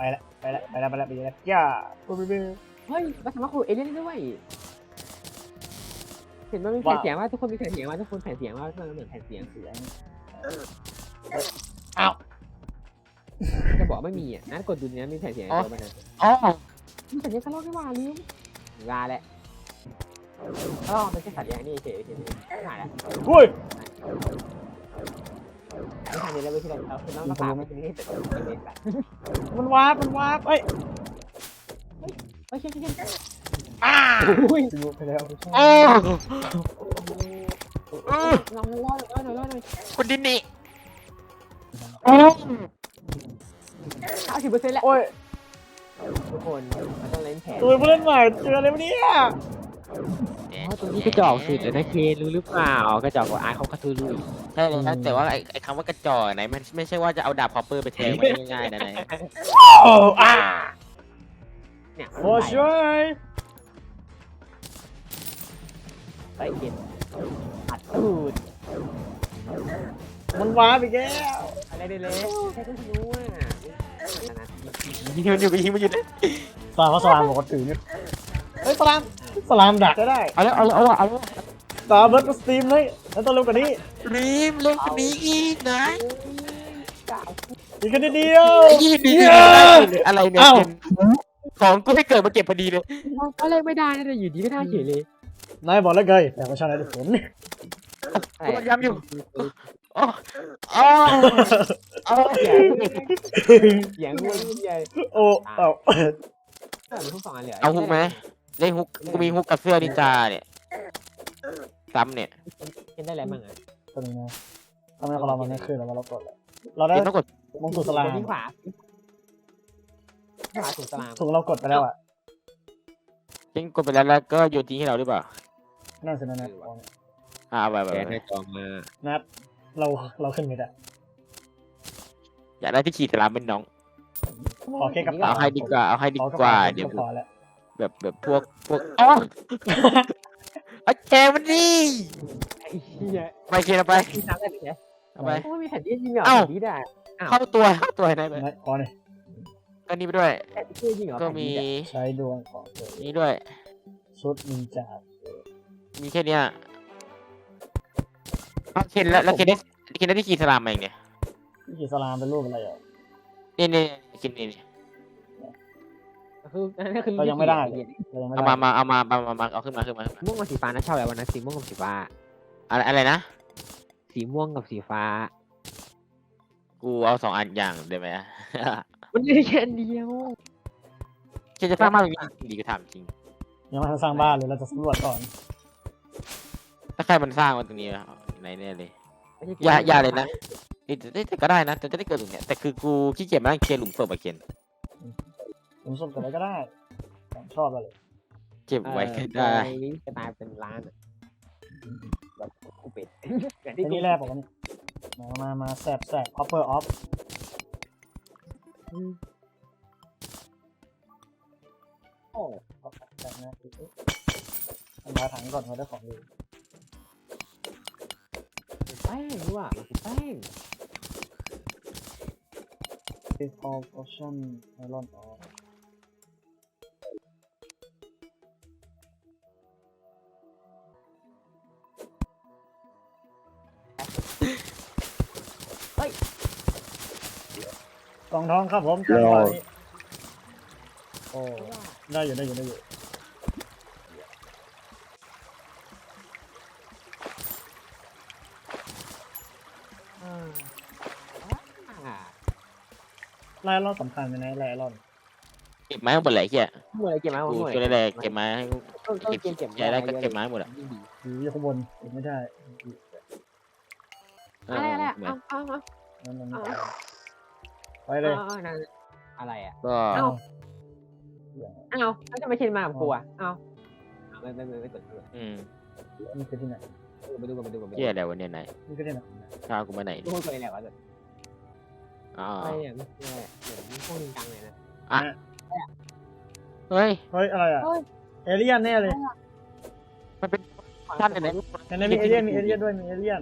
ไปละไปละไปละไปละไปละย่าปุ๊บปุ๊บปุ๊บเฮ้ยมาทำมาคุยเอเลี่ยนได้ด้วยเห็นมันมีแผ่นเสียงว่าทุกคนมีแผ่นเสียงว่าทุกคนแผ่นเสียงว่ามันเหมือนแผ่นเสียงเสียงอ้าวจะบอกไม่มีอะนั่นกดดูเนี้ยมีแผ่นเสียงในตัวมันนะอ๋อมีสัญญาณกระรอกไม่ว่าลืมลาแหละกระรอกมันแค่สัตว์อย่างนี้เฉยๆเฉยๆไม่หายละอุ้ย ไม่ทันเลยแล้วไม่ใช่เราคือต้องรักษาไม่ใช่ให้เสร็จไม่ทันมันวาร์ปมันวาร์ปเอ้ยเฮ้ยเชี่ยเชี่ยเชี่ยอ้าอุ้ยดูไปแล้วโอ้ลองรอดรอดหน่อยรอดหน่อยคุณดินนี่โอ้เก้าสิบเปอร์เซ็นต์แล้วโอ้ยทุกคนมันต้องเล่นแผนตัวผู้เล่นใหม่เจออะไรวะเนี่ย อ๋อตรงนี้กระจอกสุดเลยนะเคนรู้หรือเปล่ากระจอกกว่าอาร์เขาคาทูลุยใช่เลยนะแต่ว่าไอ้ไอ้คำว่ากระจอกไหนมันไม่ใช่ว่าจะเอาดาบคอปเปอร์ไปแทงมันง่ายๆนะไหนโอ้อ้าเนี่ยโอ้ช่วยไปเคนอัดตูดมันวาร์ปอีกแล้วอะไรได้เลยแค่ต้องรู้ว่านะยิงมันอยู่ไปยิงมันอยู่เลยสลามเขาสลามบอกว่าถือเนี่ยเฮ้ยสลาม สลามดักก็ได้เอาแล้วเอาแล้วเอาแล้วเอาแล้วตาเบิร์ดมาสตรีมเลยแล้วต้องเร็วกว่านี้รีบเล่นคนนี้อีกนะอีกแค่นิดเดียว ยี่ดีเย้อะไรเนี่ยเอ้าของกูให้เกิดมาเก็บพอดีเลยก็เลยไม่ได้นะแต่อยู่ดีก็ได้เฉยเลยนายบอกแล้วไงแต่ว่าชนะด้วยผลกูพยายามอยู่อ๋ออ๋ออ๋อเสียงเว้ยใหญ่โอ้เอาเออมีทุกสองอันเลยเอาฮุกไหม ได้ฮุกกูมีฮุกกับเสื้อนินจาเนี่ยซ้ำเนี่ยเห็นได้อะไรบ้างอะตรงนี้นะทำไมของเรามันไม่ขึ้นแล้วเรากดแล้วเราได้เดี๋ยวต้องกดมงกุฎสลามวิ่งขวาขวาถูกสลามถูกเรากดไปแล้วอะยิงกดไปแล้วแล้วก็โยนทิ้งให้เราหรือเปล่านั่นสินะนัดอ่าเอาไปไปแกไปให้จองมานัดเราเราขึ้นไม่ได้อยากได้ที่ขี่สลามเป็นน้องขอแค่กระเป๋าเอาให้ดีกว่าเอาให้ดีขอกระกว่าเป๋าเดี๋ยวก็พอแล้ว แบบแบบพวกพวกอ๋อเอาแชร์มันดิไอ้เหี้ยไปเคียนเอาไปมีน้ำได้ไหมเอาไปโอ้ยมีแผ่นที่ยิงเหรอเอ้าแผ่นที่ได้อ้าวเข้าตัวเข้าตัวให้ได้ไปนัดขอหน่อยก็นี่ไปด้วยแผ่นที่ยิงเหรอก็มีใช้ดวงของตัวเองนี่ด้วยชุดนินจามีแค่เนี้ยเอาเคนแล้วแล้วเคนได้เคนได้ที่ขี่สลามมาเองเนี่ยพี่กีสลามเป็นรูปอะไรอะนี่นี่เคนนี่นี่ คือนั่นคือเรายังไม่ได้เลยเรายังไม่เอาได้มามาเอามามามามาเอาขึ้นมาขึ้นมาขึ้นมาม่วงกับสีฟ้านะชอบอะไรวันนั้นสีม่วงกับสีฟ้า อะไรอะไรนะ สีม่วงกับสีฟ้า กูเอาสองอันอย่างได้ไหม มันไม่ได้แค่อันเดียวเคนจะสร้างบ้านเป็นดีก็ถามจริง ยังไม่ทันสร้างบ้านเลยเราจะสำรวจก่อนถ้าใครมันสร้างมาตรงนี้อะไหนแน่เลย ไม่ใช่อย่าอย่าเลยนะนี่แต่แต่ก็ได้นะแต่จะได้เกิดตรงเนี้ยแต่คือกูขี้เกียจมานั่งเคลียร์หลุมศพอะเคน ผมส่งกันอะไรก็ได้ผมชอบอะไรเก็บไว้ก็ได้จะตายเป็นล้านอะแบบกูเป็ดอย่างไอ้ที่กูนี่แรกบอกว่านี่มามามาแสบแสบ copper off โอ้แบบนี้ทำลายถังก่อนเราได้ของดีแป้งด้วยว่ะมันคือแป้ง Default option iron ore กล่อ งทองครับผมจังหวะนี้โอ้ได้อยู่ได้อยู่ได้อยู่อ่าไลออนสำคัญไหมนะไลออนเก็บไม้หมดเลยไอ้เฮียหมดเลยเก็บมาหมกูดเลยช่วยได้เลยเก็บไม้ให้กูต้นต้นเก็บเกมเก็บใหญ่ได้ก็เก็บไม้หมดอะยิ่งดีอยู่ข้างบนเก็บไม่ได้อะไรอะไรเหมืเอานเอาเอานั่นนั่นเอา ไปเลยเอานั่นอะไรอะ ก็เอ้าเอาแล้วทำไมเคนมากับกูอะเอาเอาไม่ไม่ไม่ไม่กดอืมนี่คือที่ไหนไปดูกันไปดูกันไปดูเฮียอะไรวะเนี่ยไหนนี่คือที่ไหนข้าวกูมาไหนดูคนไหนวะอ๋ออะไรเนี่ยไม่ใช่เหมือนพวกจริงจังเลยนะเฮ้ย เฮ้ยอะไรอะเฮ้ยเอเลี่ยนแน่เลยมันเป็นท่านไหนในนั้นมีเอเลี่ยนมีเอเลี่ยนด้วยมีเอเลี่ยน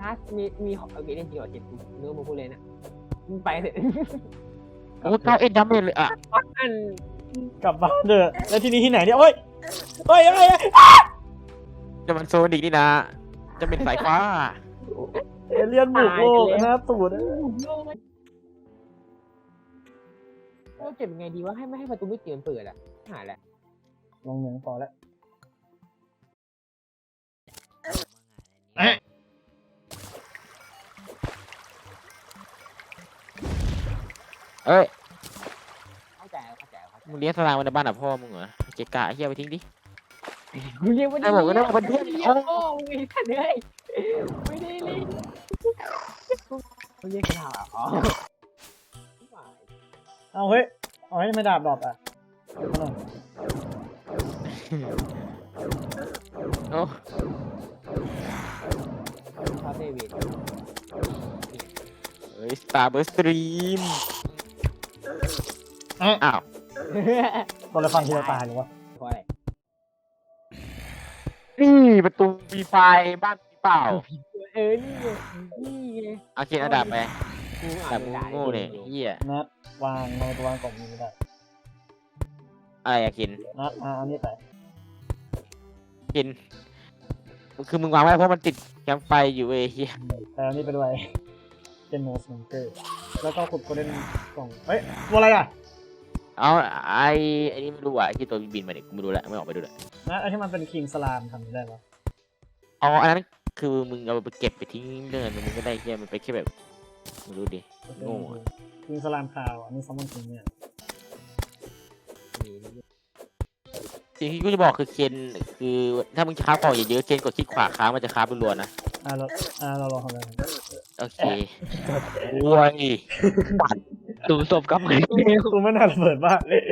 ถ้ามีมีของเอเลี่ยนจริงเหรอเจ็ดเนื้อมาพูดเลยนะ มึงไปเถอะโอ้เก้าเอ็ดดาเมจเลยอะอันกลับบ้านเถอะแล้วที่นี่ที่ไหนเนี่ยโอ้ยโอ้ยอะไรอะจะมันโซนิกนี่นะ จะเป็นสายฟ้าเอเลียนบุกโลกนะตูดอะเราเก็บยังไงดีว่าให้ไม่ให้ประตูไม่เตียนเปิดอะหายแหละลงเหนืองพอแล้ว เอ้ยเข้าใจเข้าใจเข้าใจมึงเลี้ยงสลามไว้ในบ้านอะพ่อมึงเหรอเกะกะไอ้เฮียไปทิ้งดิมึงยังไม่ได้ได้บอกว่าได้บอกเป็นเพื่อนเลี้ยงพ่อมึงไอ้ท่านเลยไม่ได้เลยมึงเรียกข่าวอ๋อเอาเฮ้ย เอาให้ไม่ดาบดรอปอะเอาหน่อยโอ้คาเฟ่เวนเฮ้ยสตาร์เบอร์สตรีม อ้าวตัวละครทีละตายหรือวะเพราะอะไรนี่ประตูฟรีไฟบ้านมีเปล่าเออนี่ไงนี่ไงเอาเขียนอันดับไปกูอัอ่านดับไม่ได้โง่เนี่ยเฮียนัดวางในตัววางกล่องนี้ไม่ได้อะไรอะกินนัดอะเอันนี้ไปกินคือมึงวางไว้เพราะมันติดแคมป์ไฟอยู่เว้ยเฮียแต่อันนี้ไปด้วยเป็นโนสโนเกอร์แล้วก็ขุดโกลเด้นกล่องเฮ้ยตัวอะไรอะ เอาไอ้ไอ้นี่ไม่รู้อะไอ้ที่ตัวบินมาเนี่ยกูไม่รู้แล้วไม่ออกไปดูเลยนัดไอ้ที่มันเป็นคิงสลามทำได้ปะอ๋ออันนั้นคือมึงเอาไปเก็บไปทิ้งเดินมึงก็ได้เฮียมันไปแค่แบบไม่รู้ดิโง่อะคิงสลามคาวอันนี้ซัมมอนคิงเนี่ยสิ่งที่กูจะบอกคือเคนคือถ้ามึงจะค้าของเยอะๆเคนกดคลิกขวาค้างมันจะค้ารัวๆนะอะเราอะเราลองทำอะไร โอเคว้ยปัดตุ่มศพกับไงกูไม่น่าระเบิดบ้านเลย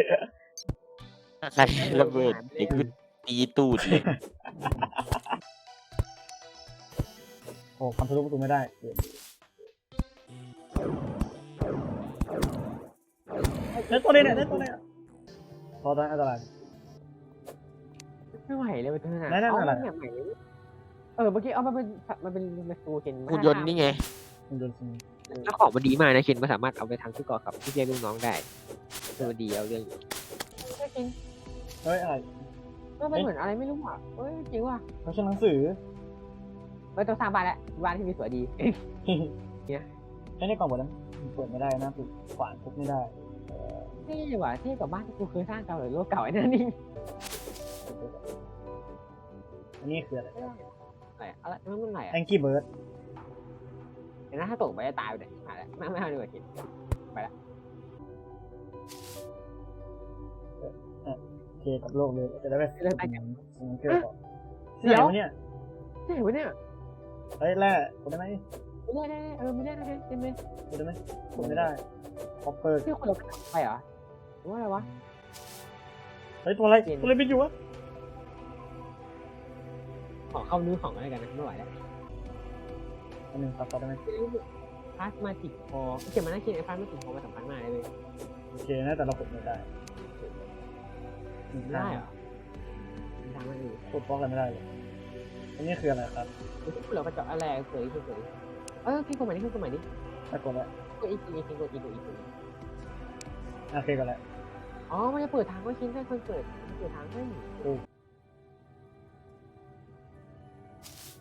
ใครระเบิดเด็กกูตีตูดเลยโอ้คอนโทรลประตูไม่ได้ได้ตัวนี้เนี่ยได้ตัวนี้พอตอนอันตรายไม่ไหวเลยมันเท่านั้นนั่นๆๆเอามันแบบไหน เออเมื่อกี้เอามาเป็นมันเป็นเป็นตัวเคนหุ่นยนต์นี่ไงมันโดนซิงแล้วของมันดีมากนะเคนมันสามารถเอาไปทำที่เกาะกับที่เรียกลูกน้องได้คือมันดีเอาเรื่องอยู่เคนเฮ้ยอะไรก็มันเหมือนอะไรไม่รู้อะเอ้ยจริงว่ะเขาใช้หนังสือไม่ต้องสร้างบ้านแล้วบ้านที่มีสวยดีไอ้ในกล่องบทนั้นเปิดไม่ได้นะปิดขวานทุบไม่ได้เท่ว่ะเท่กว่าบ้านที่กูเคยสร้างเก่าหรือโลกเก่าไอ้นั่นนี่อันนี้คืออะไรอะ ไรอะไรมันมันไหนแออะงกี้เบิร์ดเดี๋ยวนะถ้าตกไปจะตายไปเลยหายแล้วไม่ไม่เอาดีกว่าเคนเคกับโลกเลยจะได้ไปเรื่องไปสกันมองเกอร์ก่อนเดี๋ยวเนี่ยเท่วะเนี่ยเฮ้ยแร่กดได้ไหมไม่ได้ได้เออไม่ได้ได้เต็มเลยกดได้ไหมกดไม่ได้คอปเปอร์ที่คนเราไปเหรอว่าอะไรวะเฮ้ยตัวอะไรตัวอะไรบินอยู่วะ ขอเข้านื้อของอะไรกันนะไม่ไหวแล้วอันหนึ่งครับกดได้ไหมพลาสมาติกคอเขียนมาหน้าเขียนไอ้พลาสมาติกคอมันสำคัญมากเลยโอเคนะแต่เรากดไม่ได้ไม่ได้เหรอมันทำมันอยู่กดบล็อกอะไรไม่ได้เลยอันนี้คืออะไรครับคือเรากระจกอะไรเสยเสยเออพี่กดใหม่นี่พี่กดใหม่นี่ถ้ากดแล้วกดอีกทีกดอีกกดอีกกดอีกโอเคกดแล้วอ๋อมันจะเปิดทางไว้ชิ้นให้คนเปิดเปิดทางให้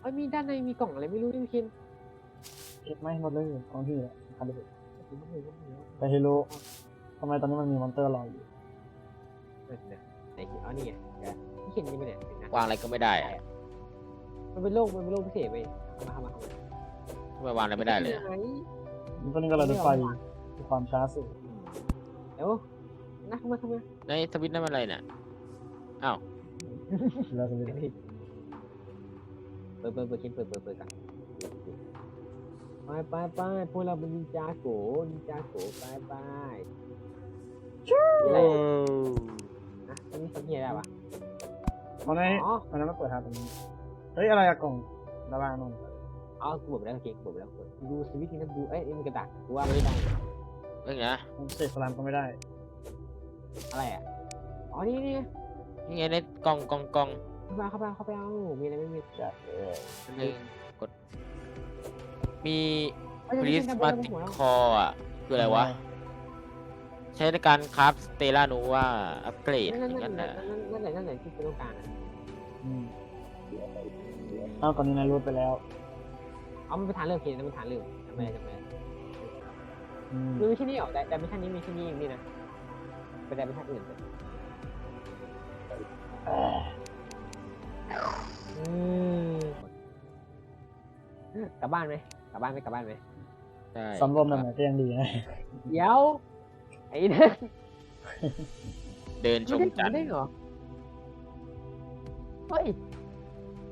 เอ้ยมีด้านในมีกล่องอะไรไม่รู้ด้วยคินเก็บไม่หมดเลยของที่เนี่ยคันเดียวไปเฮโลทำไมตอนนี้มันมีมอนเตอร์รออยู่ไหนคินอ๋อนี่ไงพี่เขียนนี่ไปเนี่ยวางอะไรก็ไม่ได้อะมันเป็นโลกมันเป็นโลกพิเศษไปเข้ามาเข้ามาเข้ามาทำไมวางอะไรไม่ได้เลยอะตอนนี้ก็เราจะไฟความช้าสุดเดี๋ยวนะเข้ามาเข้ามาในสวิตช์นั่นมันอะไรเนี่ยเราจะไป เปิดเปิดเปิดคินเปิดเปิดเปิดกันไปไปไปพวกเราเป็นนินจาโกนินจาโกไปไปอะไรนะอันนี้ทำเฮียอะไรวะตอนนี้อ๋อมันนั้นมาเปิดทางตรงนี้เฮ้ยอะไรอะกล่องระวางนนอ๋อกูบอกไปแล้วโอเคกูบอกไปแล้วกูดูสวิตช์นะดูเอ้ยมันกระดาษกูว่าไม่ได้เรื่องนะเสกสลามก็ไม่ได้ อะไรอะ อ๋อนี่นี่นี่ไงในกล่องกล่องกล่อง เข้าไปเข้าไปเข้าไปเอามีอะไรไม่มีจัดเอออันหนึงกด มีเอ้ยพลิสเดี๋ยวมาเดี๋ยวติเดี๋ยวคออะ คืออะไรวะ ใช้ในการคราฟสเตล่านูว่าอัปเกรดอนั่นย่างนั่นั้นนนั่นนะนั่นแหละนั่นแหละที่คุณต้องการอะอืมอ้าวตอนนี้นายรูดไปแล้ว เอามันไปทานเรื่องเพลงนะมันทานเรื่องทำไมทำไมอืมมันไม่ใช่นี่หรอแต่แต่ไม่ใช่นี้ไม่ใช่นี่เองนี่นะไปแต่ไม่ใช่อื่นเลย อืมกลับบ้านไหมกลับบ้านไหมกลับบ้านไหมใช่สำรวมนั่นแหละก็ยังดีนะเดี๋ยวไอ้เนี่ยเดินชมจันทได้ร์เหรอเฮ้ย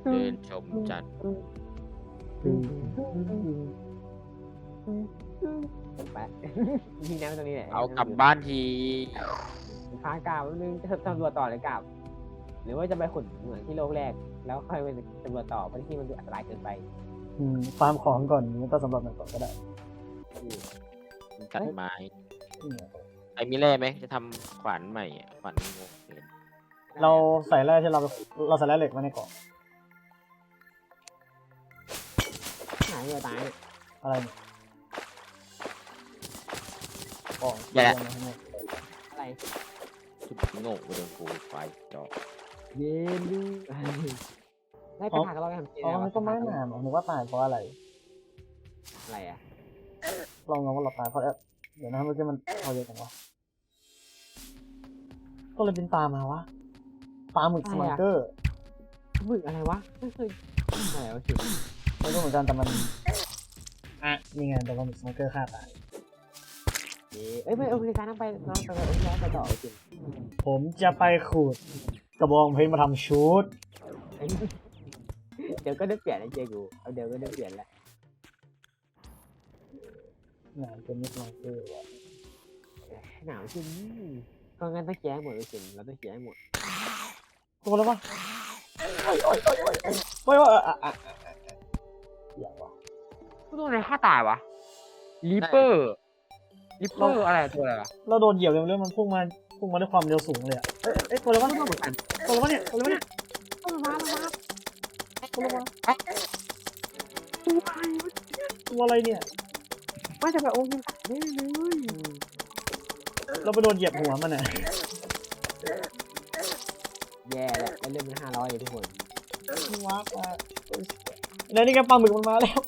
เดินชมจันทร์ไปยิงน้ำตรงนี้แหละเอากลับบ้านทีพากลับนึงจะตำรวจต่อเลยกลับ หรือว่าจะไปขุดเหมือนที่โลกแรก แล้วค่อยไปตำรวจต่อเพราะที่มันดูอันตรายเกินไปอืมฟาร์มของก่อนไม่ต้องสำรวจมันก่อนก็ได้ตัดไม้อืมไอ้มีแร่ไหมจะทำขวานใหม่อะขวานงงเกินเราใส่แร่ที่เราเราใส่แร่เหล็กไว้ในกล่องหายเลยตาย อะไรเนี่ยกล่องเตรียมไว้ให้หมดอะไร ชุดโง่ไปโดนกูไฟจอก เย็นดูได้ไปผ่ากันเราไปทำเจอ๋อมันก็ไม่นานหรอกนึกว่าตายเพราะอะไร อะไรอะลองงงว่าเราตายเพราะเดี๋ยวนะเมื่อกี้มันเอาเยอะจังวะก็เลยเป็นปลามาวะปลาหมึกสมังเกอร์มึกอะไรวะไม่เคยอะไรวะคิดไม่รู้เหมือนกันแต่มันอะนี่ไงแต่ปลาหมึกสมังเกอร์ฆ่าตายเอ้ยไม่โอเคการนั่งไปนั่งไปโอเคไปต่อจริงผมจะไปขูด กระบองเพชรมาทำชุด เดี๋ยวก็ได้เปลี่ยนนะเจกูเอาเดี๋ยวก็ได้เปลี่ยนแล้วงานเป็นมิสมังเกอร์วะหนาวจริงก็งั้นต้องเคลียร์ให้หมดเลยจริงเราต้องเคลียร์ให้หมดโอ้แล้ววะโอ้ยโอ้ยโอ้ยโอ้ยโอ้ยโอ้ยอะอะอะอะอย่างวะกูโดนอะไรฆ่าตายวะลิปเปอร์ลิปเปอร์อะไรตัวอะไรวะเราโดนเหยียบเร็วๆมันพุ่งมา พุ่งมาด้วยความเร็วสูงเลยอะเอ้ยเอ้ยตัวอะไรวะตัวอะไรวะเนี่ยตัวอะไรวะเนี่ยตัวอะไรวะตัวอะไรตัวอะไรเนี่ยไม่จะแบบโอ้ยตัดได้เลยเราไปโดนเหยียบหัวมันอะแย่แล้วเล่นมันห้าร้อยทุกคนว้าปอะแล้วนี่ไงปลาหมึกมันมาแล้ว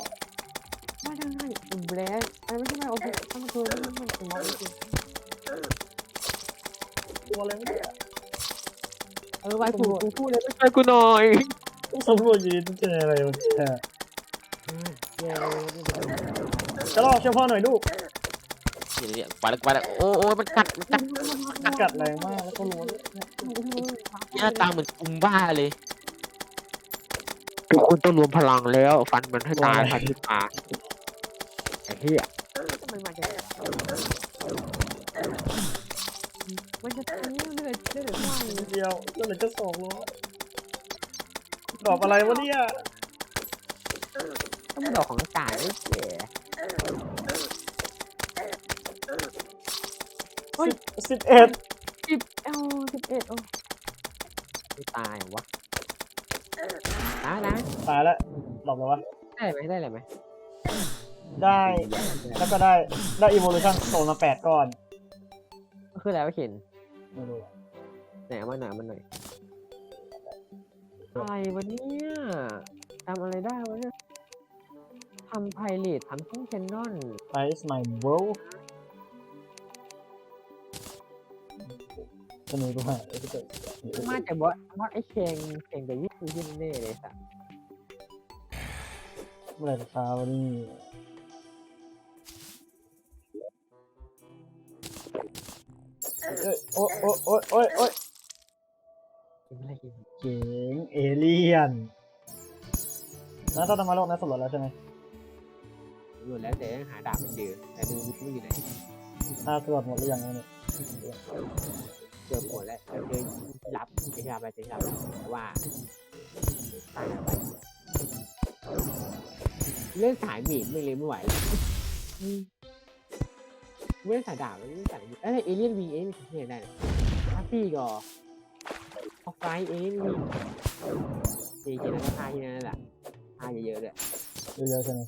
ไม่ได้อุ่นแบล็คอันไม่ใช่ไม่โอเคถ้ามันคือมันมันเป็นมอ ตัวอะไรวะเนี่ยเออไว้กูกูพูดเลยไม่ใช่กูหน่อยต้องสำรวจอยีต้องเจออะไรมันเนี่ยแย่จะลอกเฉพาะหน่อยดูเดี๋ยวเดี๋ยวไปแล้วไปแล้วโอ้โอ้มันกัดมันกัดมันกัดแรงมากแล้วก็รู้ว่าหน้าตาเหมือนกุมบ้าเลยทุกคนต้องรวมพลังแล้ว ฟันมันให้ตายฟันที่ตาไอ้เหี้ย มันมาจากมันจะตื้อเหลือดเลือดไหลนิดเดียวแล้วเหลือจะสองล้อดอกอะไรวะเนี่ยต้องเป็นดอกของตายไอ้เหี้ยสิบเอ็ดสิบเอ้าสิบเอ็ดโอ้ไม่ตายวะตายนะตายแล้วดอกอะไรวะได้ไหมได้เลยไหมได้แล้วก็ได้ได้ evolution โซนมาแปดก้อน คืออะไรวะเข็นไม่รู้อะไหนเอามาหน่อยเอามาหน่อยอะไรวะเนี่ยทำอะไรได้วะเนี่ยทำไพเรตทำชิ้นแคนนอนไ i ส์ my world สนุกด้วยเอพิเซดมาจากบอสบอสไอ้เคงเคงกับยี่ยี่แน่เลยสัสเมื่อไหร่จะเช้านี่ เอ้ยโอ้โอ้โอ้โอ้ยโอ้ยกินอะไรกินเจ๋งเอเลียนแล้วต้องทำมาโลกนั้นสำรวจแล้วใช่ไหมหลุดแล้วแต่ยังหาดาบไม่เจอแต่ดูไม่อยู่ไหนถ้าสำรวจหมดหรือยังเนี่ยเจอหมดแล้วเจอรับเจอรับไปเจอรับแต่ว่าตายไปเรื่องสายบีบไม่เลยไม่ไหวแล้ว เรื่องสายดาบเรื่องสายบีบเอ้ยเอเลียนวีเอไม่ใช่ได้พาร์ตี้ก็ออกไฟเอเลียนวีเจเจนั่นก็ท่าที่นั่นแหละท่าเยอะๆเลยเยอะๆใช่ไหม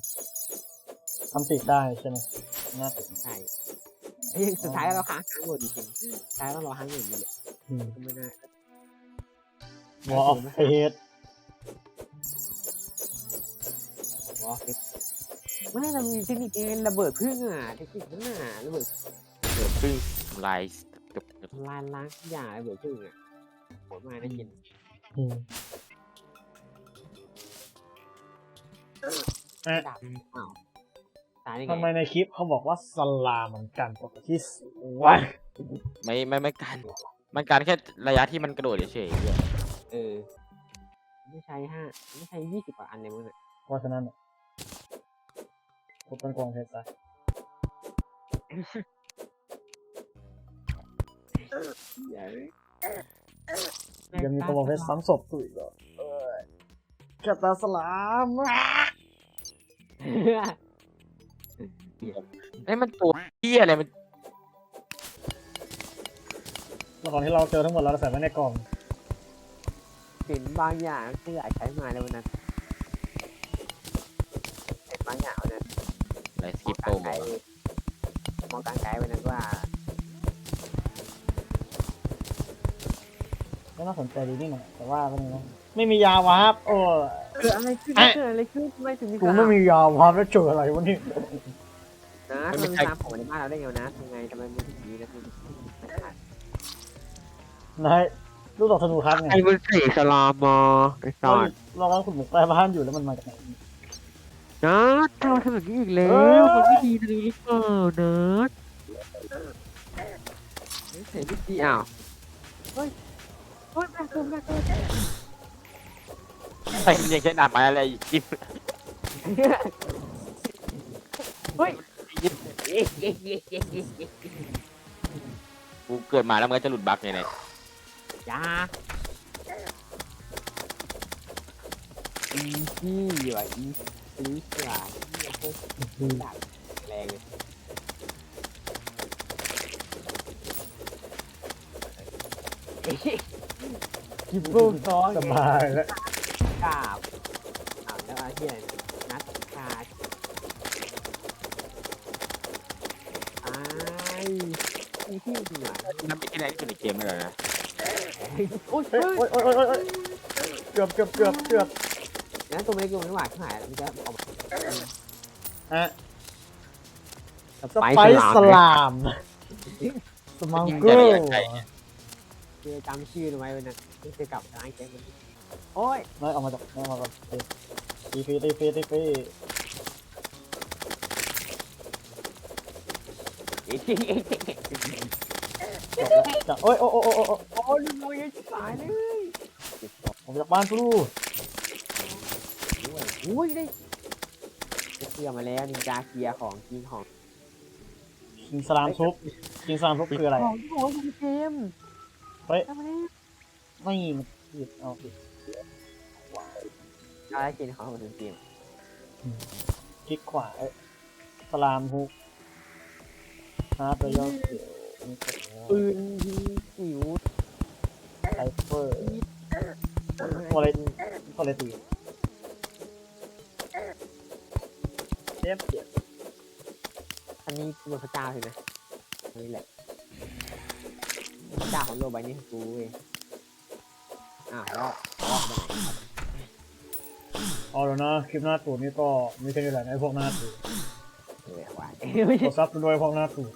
ทำติดได้ใช่ไหมน่าติดใช่ไอ้ยังสุดท้ายเราค้างค้างหมดจริงๆสุดท้ายต้องรอค้างหมดอยู่แหละอืมก็ไม่น่าวอลออฟเฟสวอลเฟส ไม่เรามีเทคนิคเองระเบิดพึ่งอะเทคนิคนั่นน่ะระเบิดเกิดพึ่งทำลายเกือบเกือบทำลายล้างทุกอย่างระเบิดพึ่งอะโหดมากนะกินอืมดาบอ้าวตายได้ไงทำไมในคลิปเขาบอกว่าสลามเหมือนกันปกติสวะไม่ไม่ไม่การมันการแค่ระยะที่มันกระโดดเฉยๆเหี้ยเออ ไม่ใช่ห้าไม่ใช่ยี่สิบกว่าอันในมึงอะเพราะฉะนั้นเนี่ย ทุบเป็นกองเพชรซะยังมีกองเพชรซ้ำศพตัวอีกเหรอเออกระตาสลามอะไอ้ยมันตัวเหี้ยอะไรมันแล้วของที่เราเจอทั้งหมดเราใส่ไว้ในกล่องเห็นบางอย่างที่อยากใช้มาในวันนั้นเห็นบางอย่างวันนั้นอะไร สมกิองปโปกลางมไกลมองกลางไกลวันนั้นว่าก็น่าสนใจดีนี่หน่อยแต่ว่าเป็นไงไม่มียาวาร์ปโอ้เกิดอะไรขึ้นเกิดอะไรขึ้นทำไมถึงมีกูไม่มียาวาร์ปแล้วเจออะไรวะนี่นะทำไมมันตามผมมาในบ้านเราได้ไงวะนะทำไงทำไมมันถึงดีนะคุณนายลูกดอกธนูครับไงไอ้มันเสกสลามมาไอ้เราเรากำลังขุดหมูใต้บ้านอยู่แล้วมันมาจากไหน นะเราทำแบบนี้อีกแล้เอ้ยวมันไม่ดีจะดูหรือเปล่านะเสร็จไม่ดีอ้าวเฮ้ยเฮ้ยแม่ตัวแม่ตัวไอ้มันยังใช้ดาบไม้อะไรยิบเฮ้ยยิบกูเกิดมาแล้วมันก็จะหลุดบั๊กไงเนี่ยยาอีซี่ว่ะอีซี่ ว่ะเนี่ยพวกดาบแรงเลยกิบบูซ้องสบายแล้วกาบอ้าวแล้วอะไรเนี่ยนัดคาไอ้ที่ที่ดีอะนั่นเป็นที่ไหนที่สุดในเกมเลยนะโอ้ยโอ๊ยโอ๊ยโอ๊ยโอ๊ยเกือบเกือบเกือบเกือบ งั้นตัวไม่ได้กินมันหวานที่หายแล้วมันจะออกมาอะสไปไปสสลามลามสมังยิ่งเกิใหญ่ลใหญ่ใหญ่เจอจำชื่อเอาไว้วันนั้นที่จะกลับร้านแกมันโอ้ยน้อยออกมาจากน้อยออกมาก่อนตีฟีตีฟีตีฟีจบแล้วจากโอ๊ยโอ๊ยโอ๊ยโอ๊ยโอ๊ยโอ้ยลุยยังสายเลยออกมาจากบ้านกูด้วย อุ้ยได้เกียร์มาแล้วนินจาเกียร์ของจริงของกินสลามซุปกินสลามซุปคืออะไรของของคุณเกมเฮ้ยทำมาแล้วไม่มันผิดเอาผิดอะไรกินของคุณเกมคลิกขวาเอ้ยสลามฮุกฮาร์ดรอยัลเขียวนี่ก็ปืนยิงสิวไซเฟอร์ตัวอะไรตัวอะไรตี เจ็บเจ็บอันนี้บนพระเจ้าใช่ไหมอันนี้แหละพระเจ้าของโลกใบนี้คือกูเว้ยอ้าวแล้วแล้วไปไหนเอาแล้วนะคลิปหน้าตูดนี่ก็มีแค่นี้แหละนะไอ้พวกหน้าตูดเออวายไม่กใช่ดซับด้วยพวกหน้าตูด